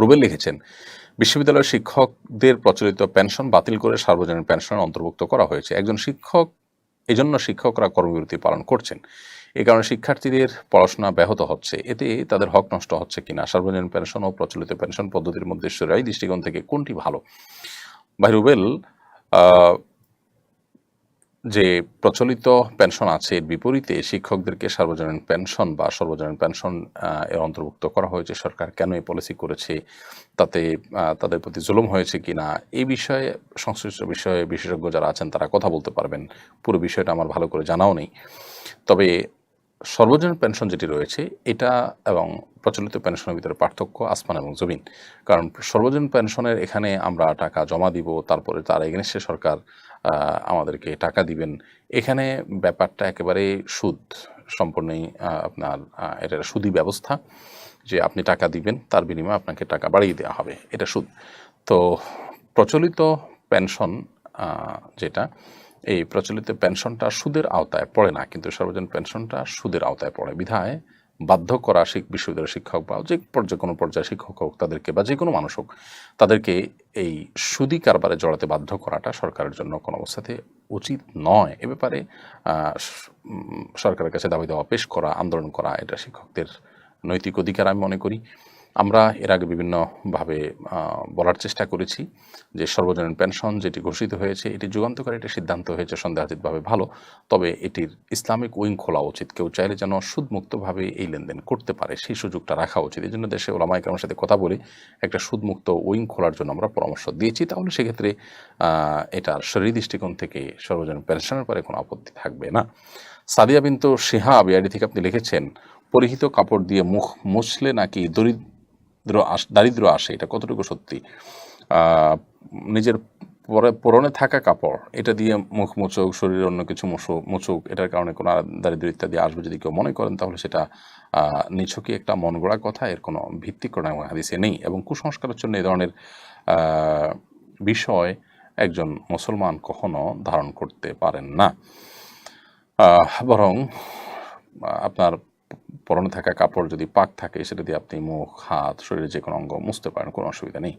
রুবেল লিখেছেন, বিশ্ববিদ্যালয়ের শিক্ষকদের প্রচলিত পেনশন বাতিল করে সার্বজনীন পেনশন অন্তর্ভুক্ত করা হয়েছে। একজন শিক্ষক, এজন্য শিক্ষকরা কর্মবিরতি পালন করছেন। এই কারণে শিক্ষার্থীদের পড়াশোনা ব্যাহত হচ্ছে। এতে তাদের হক নষ্ট হচ্ছে কিনা? সার্বজনীন পেনশন ও প্রচলিত পেনশন পদ্ধতির মধ্যে সরাই দৃষ্টিকোণ থেকে কোনটি ভালো? ভাই রুবেল যে প্রচলিত পেনশন আছে, এর বিপরীতে শিক্ষকদেরকে সার্বজনীন পেনশন বা সর্বজনীন পেনশন এর অন্তর্ভুক্ত করা হয়েছে। সরকার কেন এই পলিসি করেছে? তাতে তাদের প্রতি জুলুম হয়েছে কি না? এই বিষয়ে, সংশ্লিষ্ট বিষয়ে বিশেষজ্ঞ যারা আছেন, তারা কথা বলতে পারবেন। পুরো বিষয়টা আমার ভালো করে জানাও নেই। তবে সর্বজনীন পেনশন যেটি রয়েছে, এটা এবং প্রচলিত পেনশনের ভিতরে পার্থক্য আসমান এবং জমিন। কারণ সর্বজনীন পেনশনের এখানে আমরা টাকা জমা দিব, তারপরে তার এগেনস্টে সরকার আমাদেরকে টাকা দিবেন। এখানে ব্যাপারটা একেবারে সুদ সম্পূর্ণই আপনার এটা সুদি ব্যবস্থা যে আপনি টাকা দিবেন, তার বিনিময়ে আপনাকে টাকা বাড়িয়ে দেওয়া হবে। এটা সুদ। তো প্রচলিত পেনশন যেটা এই প্রচলিত পেনশনটা সুদের আওতায় পড়ে না, কিন্তু সর্বজন পেনশনটা সুদের আওতায় পড়ে। বিধায় বাধ্য করা শিক বিশ্ববিদ্যালয়ের শিক্ষক বা যে পর্যায়ে কোনো পর্যায়ে শিক্ষক হোক, তাদেরকে বা যে কোনো মানুষ হোক, তাদেরকে এই সুদি কারবারে জড়াতে বাধ্য করাটা সরকারের জন্য কোনো অবস্থাতে উচিত নয়। এ ব্যাপারে সরকারের কাছে দাবি দেওয়া, পেশ করা, আন্দোলন করা এটা শিক্ষকদের নৈতিক অধিকার আমি মনে করি। আমরা এর আগে বিভিন্নভাবে বলার চেষ্টা করেছি যে সর্বজনীন পেনশন যেটি ঘোষিত হয়েছে, এটি যুগান্তকারী একটি সিদ্ধান্ত হয়েছে, সন্দেহাতীতভাবে ভালো। তবে এটির ইসলামিক উইং খোলা উচিত। কেউ চাইলে যেন সুদমুক্তভাবে এই লেনদেন করতে পারে, সেই সুযোগটা রাখা উচিত। এই জন্য দেশে ওলামা ইকরামের সাথে কথা বলে একটা সুদমুক্ত উইং খোলার জন্য আমরা পরামর্শ দিয়েছি। তাহলে সেক্ষেত্রে এটার শরীর দৃষ্টিকোণ থেকে সর্বজনীন পেনশনের পরে কোনো আপত্তি থাকবে না। সাদিয়া বিন্তু শিহাব এআইডি থেকে আপনি লিখেছেন, পরিহিত কাপড় দিয়ে মুখ মুছলে নাকি দরিদ্র আস- দারিদ্র আসে, এটা কতটুকু সত্যি? নিজের পরে, পরনে থাকা কাপড়, এটা দিয়ে মুখ মুচুক, শরীরে অন্য কিছু মুছুক মুচুক, এটার কারণে কোনো দারিদ্র ইত্যাদি আসবে যদি কেউ মনে করেন, তাহলে সেটা নিছকই একটা মন গড়া কথা, এর কোনো ভিত্তি কোনো হাদিসে নেই। এবং কুসংস্কারের জন্য এই ধরনের বিষয় একজন মুসলমান কখনো ধারণ করতে পারেন না। বরং আপনার পরনে থাকা, কাপড় যদি পাক থাকে, সেটা দিয়ে আপনি মুখ, হাত, শরীরের যে কোনো অঙ্গ মুছতে পারেন, কোনো অসুবিধা নেই।